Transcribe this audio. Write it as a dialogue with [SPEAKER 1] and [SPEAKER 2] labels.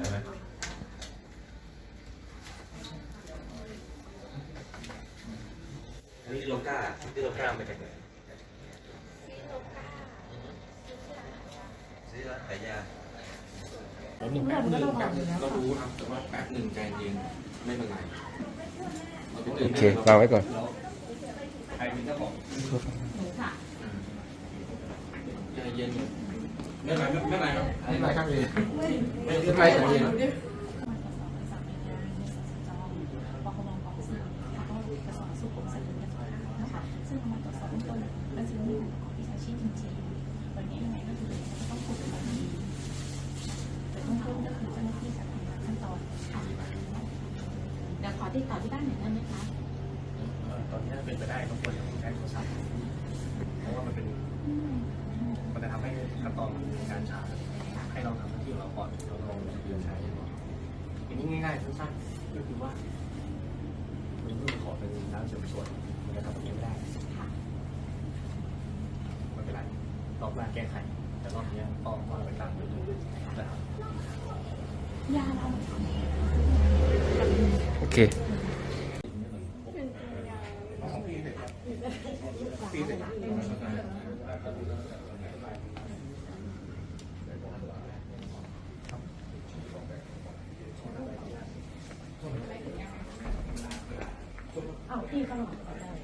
[SPEAKER 1] ใช่ไหมนี่โลก้าที่โลก้ามาจากไหน
[SPEAKER 2] ซื้อร้านขาย
[SPEAKER 3] แต่งแป๊บหนึ่งแป๊บหนึ่งเรรู้ครับแต่ว่าแป๊บหนึ่งใจเย็นไม่เป็นไร
[SPEAKER 4] โอเควางไว้ก่อน
[SPEAKER 1] ใจ
[SPEAKER 3] เย็น ไม่เป็นไรไม่เป็นไรครับไม่เป็นไรครับเลยไม่ไรใจเย็น
[SPEAKER 5] ซึ่งเรามาตรวจสอบเบื้องต้นก็จะมีของวิชาชีพจริงๆวันนี้ยังไงก็ถือว่าจะต้องกดไปดีแต่เบื้องต้นก็คือเจ้าหน้าที่จะทำขั้นตอนค่ะเดี๋ยวขอติดต่อที่บ้านหน่อยได้ไหมคะ
[SPEAKER 1] เออตอนนี้เป็นไปได้ต้องควรจะใช้โทรศัพท์ ตอนการชาร์ให้เราทำหน้าที่ของเราก่อนเราลองเดือนใช้ก่อนอันนี้ง่ายๆสั้นๆก็คือว่ามันต้องขอเป็นน้ำเฉลี่ยส่วนมันจะทำแบบนี้ไม่ได้ไม่เป็นไรรอบหน้าแก้ไข แต่รอบนี้ต้องว่าไปตามดูนะครับ
[SPEAKER 5] ยาเรา
[SPEAKER 4] โอเค
[SPEAKER 5] ปีเสร็จ
[SPEAKER 6] 啊，我地方好。